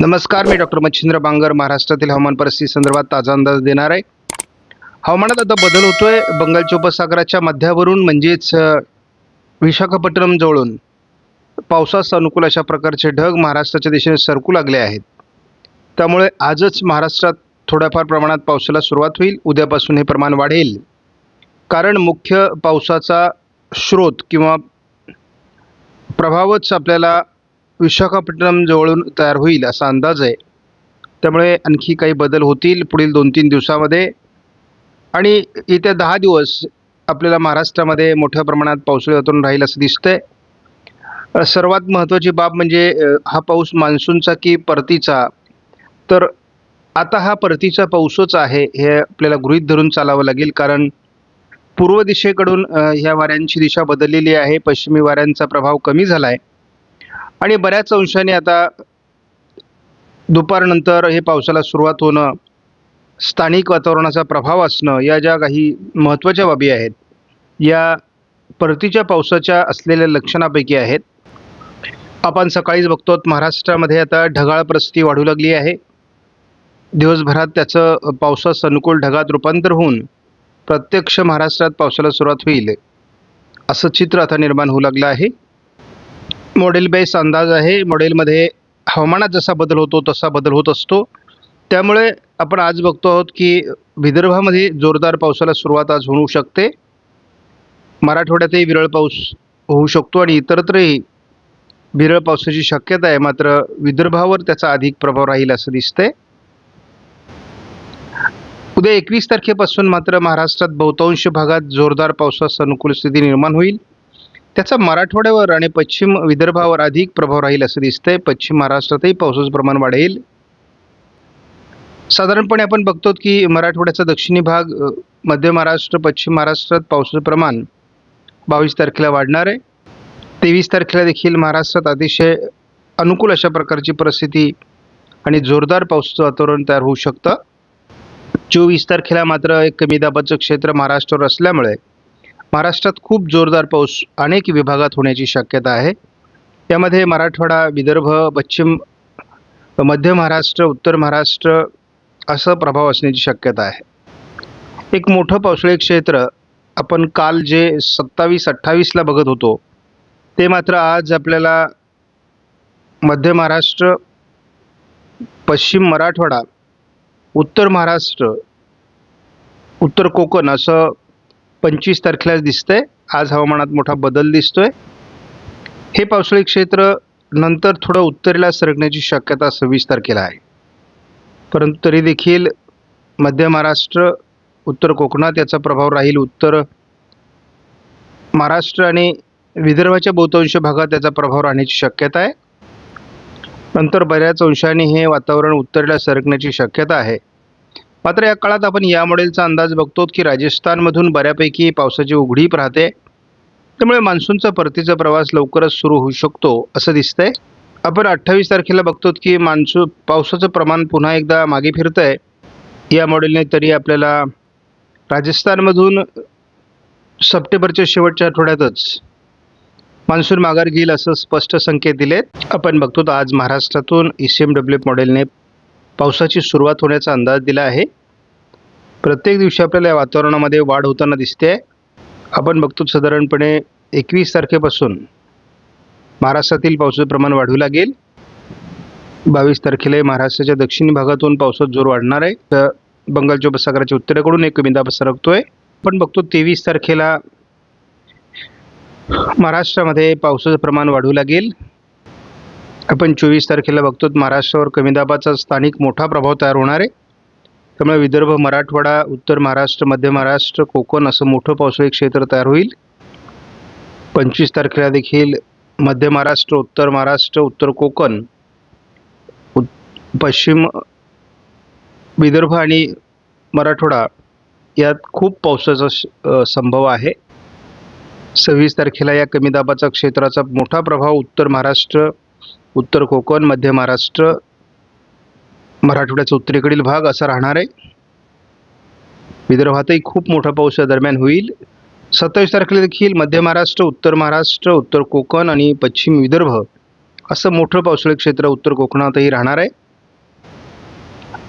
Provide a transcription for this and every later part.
नमस्कार मी डॉक्टर मच्छिंद्र बांगर महाराष्ट्रातील हवामान परिस्थिती संदर्भात ताजा अंदाज देणार आहे. हवामानात आता बदल होतोय. बंगालच्या उपसागराच्या मध्यावरून म्हणजेच विशाखापट्टणम जवळून पावसास अनुकूल अशा प्रकारचे ढग महाराष्ट्राच्या दिशेने सरकू लागले आहेत. त्यामुळे आजच महाराष्ट्रात थोड्याफार प्रमाणात पावसाला सुरुवात होईल. उद्यापासून हे प्रमाण वाढेल. कारण मुख्य पावसाचा स्रोत किंवा प्रभावच आपल्याला विशाखापट्टणम जवळून तयार होईल असा अंदाज आहे. त्यामुळे आणखी काही बदल होतील पुढील दोन तीन दिवसामध्ये. आणि येत्या दहा दिवस आपल्याला महाराष्ट्रामध्ये मोठ्या प्रमाणात पावसाळी वातावरण राहील असं दिसतंय. सर्वात महत्त्वाची बाब म्हणजे हा पाऊस मान्सूनचा की परतीचा? तर आता हा परतीचा पाऊसच आहे हे आपल्याला गृहीत धरून चालावं लागेल. कारण पूर्व दिशेकडून ह्या वाऱ्यांची दिशा बदललेली आहे. पश्चिमी वाऱ्यांचा प्रभाव कमी झाला आहे आणि बऱ्याच अंशाने आता दुपारनंतर हे पावसाला सुरुवात होणं स्थानिक वातावरणाचा प्रभाव असणं या ज्या काही महत्त्वाच्या बाबी आहेत या परतीच्या पावसाच्या असलेल्या लक्षणापैकी आहेत. आपण सकाळीच बघतो महाराष्ट्रामध्ये आता ढगाळ परिस्थिती वाढू लागली आहे. दिवसभरात त्याचं पावसास अनुकूल ढगात रूपांतर होऊन प्रत्यक्ष महाराष्ट्रात पावसाला सुरुवात होईल असं चित्र आता निर्माण होऊ लागलं आहे. मॉडेल बेस अंदाज आहे. मॉडेलमध्ये हवामानात जसा बदल होतो तसा बदल होत असतो. त्यामुळे आपण आज बघतो आहोत की विदर्भामध्ये जोरदार पावसाला सुरुवात आज होऊ शकते. मराठवाड्यातही विरळ पाऊस होऊ शकतो आणि इतरत्रही विरळ पावसाची शक्यता आहे. मात्र विदर्भावर त्याचा अधिक प्रभाव राहील असं दिसतंय. उद्या एकवीस तारखेपासून मात्र महाराष्ट्रात बहुतांश भागात जोरदार पावसास अनुकूल स्थिती निर्माण होईल. त्याचा मराठवाड्यावर आणि पश्चिम विदर्भावर अधिक प्रभाव राहील असं दिसतंय. पश्चिम महाराष्ट्रातही पावसाचं प्रमाण वाढेल. साधारणपणे आपण बघतो की मराठवाड्याचा दक्षिणी भाग मध्य महाराष्ट्र पश्चिम महाराष्ट्रात पावसाचं प्रमाण बावीस तारखेला वाढणार आहे. तेवीस तारखेला देखील महाराष्ट्रात अतिशय अनुकूल अशा प्रकारची परिस्थिती आणि जोरदार पावसाचं वातावरण तयार होऊ शकतं. चोवीस तारखेला मात्र एक कमी दाबाचं क्षेत्र महाराष्ट्रावर असल्यामुळे महाराष्ट्रात खूप जोरदार पाऊस अनेक विभागात होण्याची शक्यता आहे. त्यामध्ये मराठवाडा विदर्भ पश्चिम मध्य महाराष्ट्र उत्तर महाराष्ट्र असा प्रभाव असण्याची शक्यता आहे. एक मोठं पावसाळी क्षेत्र आपण काल जे सत्तावीस अठ्ठावीसला बघत होतो ते मात्र आज आपल्याला मध्य महाराष्ट्र पश्चिम मराठवाडा उत्तर महाराष्ट्र उत्तर कोकण असं पंचवीस तारखेलाच दिसतंय. आज हवामानात मोठा बदल दिसतोय. हे पावसाळी क्षेत्र नंतर थोडं उत्तरेला सरकण्याची शक्यता सव्वीस तारखेला आहे. परंतु तरी देखील मध्य महाराष्ट्र उत्तर कोकणात याचा प्रभाव राहील. उत्तर महाराष्ट्र आणि विदर्भाच्या बहुतांश भागात त्याचा प्रभाव राहण्याची शक्यता आहे. नंतर बऱ्याच अंशाने हे वातावरण उत्तरेला सरकण्याची शक्यता आहे. मात्र या काळात आपण या मॉडेलचा अंदाज बघतो की राजस्थानमधून बऱ्यापैकी पावसाची उघडीप राहते. त्यामुळे मान्सूनचा परतीचा प्रवास लवकरच सुरू होऊ शकतो असं दिसतंय. आपण अठ्ठावीस तारखेला बघतो की मान्सून पावसाचं प्रमाण पुन्हा एकदा मागे फिरतं आहे या मॉडेलने तरी आपल्याला राजस्थानमधून सप्टेंबरच्या शेवटच्या आठवड्यातच मान्सून माघार घेईल असं स्पष्ट संकेत दिलेत. आपण बघतो तर आज महाराष्ट्रातून ई सी एम डब्ल्यू मॉडेलने पावसाची सुरुवात होण्याचा अंदाज दिला आहे. प्रत्येक दिवशी आपल्याला या वातावरणामध्ये वाढ होताना दिसते आहे आपण बघतो साधारणपणे एकवीस तारखेपासून महाराष्ट्रातील पावसाचं प्रमाण वाढू लागेल. बावीस तारखेला महाराष्ट्राच्या दक्षिणी भागातून पावसात जोर वाढणार आहे. तर बंगालच्या उपसागराच्या उत्तरेकडून एक कमी दाब आहे आपण बघतो तेवीस तारखेला महाराष्ट्रामध्ये पावसाचं प्रमाण वाढू लागेल. आपण चोवीस तारखेला बघतो महाराष्ट्रावर कमी दाबाचा स्थानिक मोठा प्रभाव तयार होणार आहे. त्यामुळे विदर्भ मराठवाडा उत्तर महाराष्ट्र मध्य महाराष्ट्र कोकण असं मोठं पावसाळी क्षेत्र तयार होईल. पंचवीस तारखेला देखील मध्य महाराष्ट्र उत्तर महाराष्ट्र उत्तर कोकण पश्चिम विदर्भ आणि मराठवाडा यात खूप पावसाचा श- संभव आहे. सव्वीस तारखेला या कमी दाबाचा क्षेत्राचा मोठा प्रभाव उत्तर महाराष्ट्र उत्तर कोकण मध्य महाराष्ट्र मराठवाड्याचा उत्तरेकडील भाग असा राहणार आहे. विदर्भातही खूप मोठा पाऊस या दरम्यान होईल. सत्तावीस तारखेला देखील मध्य महाराष्ट्र उत्तर महाराष्ट्र उत्तर कोकण आणि पश्चिम विदर्भ असं मोठं पावसाळी क्षेत्र उत्तर कोकणातही राहणार आहे.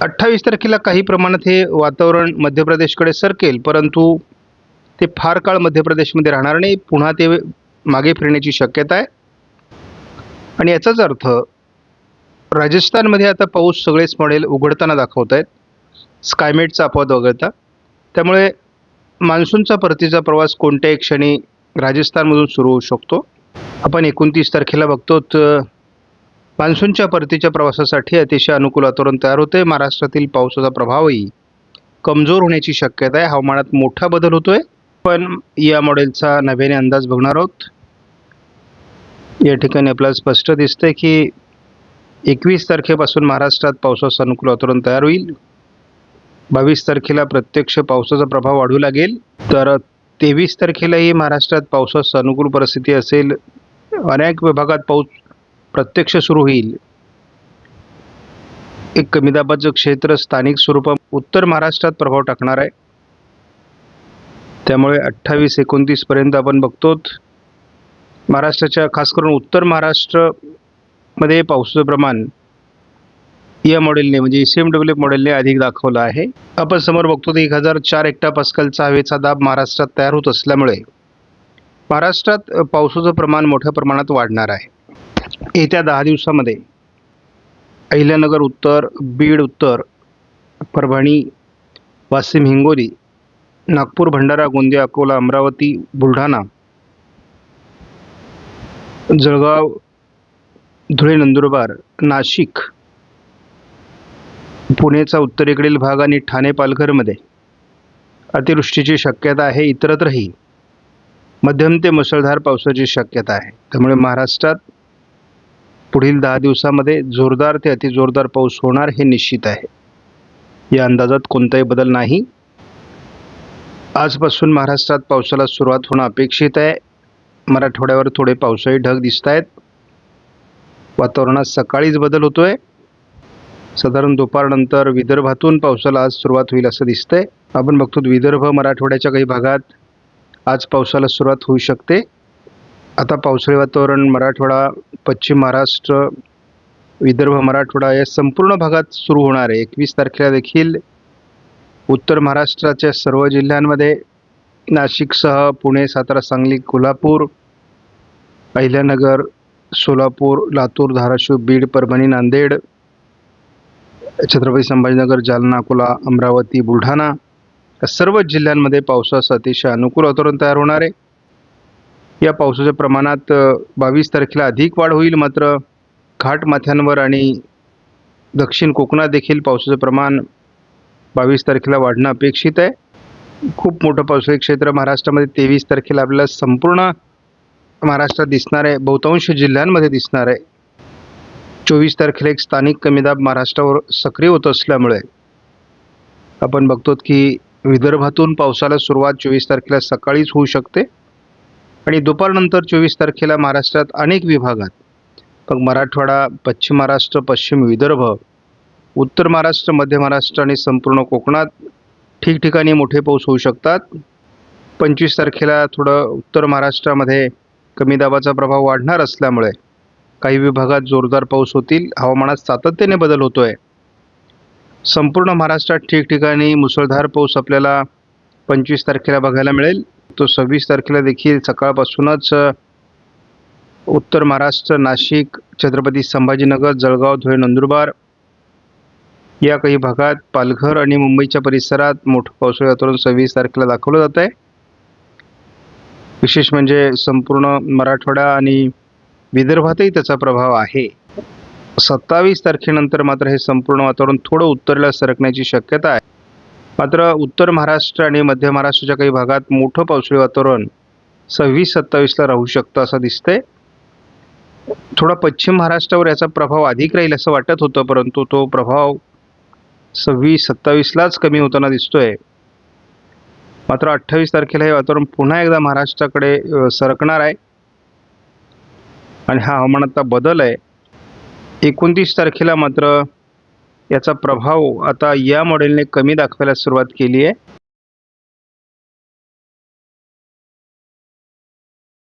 अठ्ठावीस तारखेला काही प्रमाणात हे वातावरण मध्य प्रदेशकडे सरकेल परंतु ते फार काळ मध्य प्रदेशमध्ये राहणार नाही. पुन्हा ते मागे फिरण्याची शक्यता आहे. आणि याचाच अर्थ राजस्थानमध्ये आता पाऊस सगळेच मॉडेल उघडताना दाखवत आहेत स्कायमेटचा अपवाद वगळता. त्यामुळे मान्सूनचा परतीचा प्रवास कोणत्याही क्षणी राजस्थानमधून सुरू होऊ शकतो. आपण एकोणतीस तारखेला बघतो तर मान्सूनच्या परतीच्या प्रवासासाठी अतिशय अनुकूल वातावरण तयार होते महाराष्ट्रातील पावसाचा प्रभावही कमजोर होण्याची शक्यता आहे. हवामानात मोठा बदल होतोय. पण या मॉडेलचा नव्याने अंदाज बघणार आहोत. या ठिकाणी आपल्याला स्पष्ट दिसतंय की एकवीस तारखेपासून महाराष्ट्रात पावसाचं अनुकूल वातावरण तयार होईल. बावीस तारखेला प्रत्यक्ष पावसाचा प्रभाव वाढू लागेल. तर तेवीस तारखेलाही महाराष्ट्रात पावसाचं अनुकूल परिस्थिती असेल. अनेक विभागात पाऊस प्रत्यक्ष सुरू होईल. एक कमी दाबाचं क्षेत्र स्थानिक स्वरूपात उत्तर महाराष्ट्रात प्रभाव टाकणार आहे. त्यामुळे अठ्ठावीस एकोणतीसपर्यंत आपण बघतो महाराष्ट्राच्या खास करून उत्तर महाराष्ट्रमध्ये पावसाचं प्रमाण या मॉडेलने म्हणजे सी एम डब्ल्यू मॉडेलने अधिक दाखवलं आहे. आपण समोर बघतो एक हजार चार एकटा पास्कलचा हवेचा दाब महाराष्ट्रात तयार होत असल्यामुळे महाराष्ट्रात पावसाचं प्रमाण मोठ्या प्रमाणात वाढणार आहे. येत्या दहा दिवसामध्ये अहिल्यानगर उत्तर बीड उत्तर परभणी वाशिम हिंगोली नागपूर भंडारा गोंदिया अकोला अमरावती बुलढाणा जळगाव धुळे नंदुरबार नाशिक पुणेचा उत्तरेकडील भाग आणि ठाणे पालघरमध्ये अतिवृष्टीची शक्यता आहे इतरत्रही मध्यम ते मुसळधार पावसाची शक्यता आहे. त्यामुळे महाराष्ट्रात पुढील दहा दिवसामध्ये जोरदार ते अतिजोरदार पाऊस होणार हे निश्चित आहे. या अंदाजात कोणताही बदल नाही. आजपासून महाराष्ट्रात पावसाला सुरुवात होणं अपेक्षित आहे. मराठवाड्यावर थोडे पावसाळी ढग दिसत आहेत वातावरणात सकाळीच बदल होतोय. साधारण दुपारनंतर विदर्भातून पावसाला आज सुरुवात होईल असं दिसतंय. आपण बघतो विदर्भ मराठवाड्याच्या काही भागात आज पावसाला सुरुवात होऊ शकते. आता पावसाळी वातावरण मराठवाडा पश्चिम महाराष्ट्र विदर्भ मराठवाडा या संपूर्ण भागात सुरू होणार आहे. एकवीस तारखेला देखील उत्तर महाराष्ट्राच्या सर्व जिल्ह्यांमध्ये नाशिकसह पुणे सातारा सांगली कोल्हापूर अहिल्यानगर सोलापूर लातूर धाराशिव बीड परभणी नांदेड छत्रपती संभाजीनगर जालना अकोला अमरावती बुलढाणा या सर्व जिल्ह्यांमध्ये पावसाचं अतिशय अनुकूल वातावरण तयार होणार आहे. या पावसाच्या प्रमाणात बावीस तारखेला अधिक वाढ होईल मात्र घाटमाथ्यांवर आणि दक्षिण कोकणात देखील पावसाचं प्रमाण बावीस तारखेला वाढणं अपेक्षित आहे. खूप मोठं पावसाळी क्षेत्र. महाराष्ट्रामध्ये तेवीस तारखेला आपल्याला संपूर्ण महाराष्ट्रात दिसणार आहे बहुतांश जिल्ह्यांमध्ये दिसणार आहे चोवीस तारखेला एक स्थानिक कमी दाब महाराष्ट्रावर सक्रिय होत असल्यामुळे आपण बघतो की विदर्भातून पावसाला सुरुवात चोवीस तारखेला सकाळीच होऊ शकते आणि दुपारनंतर चोवीस तारखेला महाराष्ट्रात अनेक विभागात मग मराठवाडा पश्चिम महाराष्ट्र पश्चिम विदर्भ उत्तर महाराष्ट्र मध्य महाराष्ट्र आणि संपूर्ण कोकणात ठिकठिकाणी मोठे पाऊस होऊ शकतात. पंचवीस तारखेला थोडं उत्तर महाराष्ट्रामध्ये कमी दाबाचा प्रभाव वाढणार असल्यामुळे काही विभागात जोरदार पाऊस होतील. हवामानात सातत्याने बदल होतो आहे संपूर्ण महाराष्ट्रात ठिकठिकाणी मुसळधार पाऊस आपल्याला पंचवीस तारखेला बघायला मिळेल. तो सव्वीस तारखेला देखील सकाळपासूनच उत्तर महाराष्ट्र नाशिक छत्रपती संभाजीनगर जळगाव धुळे नंदुरबार या काही भागात पालघर आणि मुंबईच्या परिसरात मोठं पावसाळी वातावरण सव्वीस तारखेला दाखवलं जात आहे विशेष म्हणजे संपूर्ण मराठवाडा आणि विदर्भातही त्याचा प्रभाव आहे. सत्तावीस तारखेनंतर मात्र हे संपूर्ण वातावरण थोडं उत्तरेला सरकण्याची शक्यता आहे. मात्र उत्तर महाराष्ट्र आणि मध्य महाराष्ट्राच्या काही भागात मोठं पावसाळी वातावरण सव्वीस सत्तावीसला राहू शकतं असं दिसतंय. थोडा पश्चिम महाराष्ट्रावर याचा प्रभाव अधिक राहील असं वाटत होतं परंतु तो प्रभाव सव्वीस सत्तावीसलाच कमी होताना दिसतोय. मात्र अठ्ठावीस तारखेला हे वातावरण पुन्हा एकदा महाराष्ट्राकडे सरकणार आहे. आणि हा हवामानातला बदल आहे. एकोणतीस तारखेला मात्र याचा प्रभाव आता या मॉडेलने कमी दाखवायला सुरुवात केली आहे.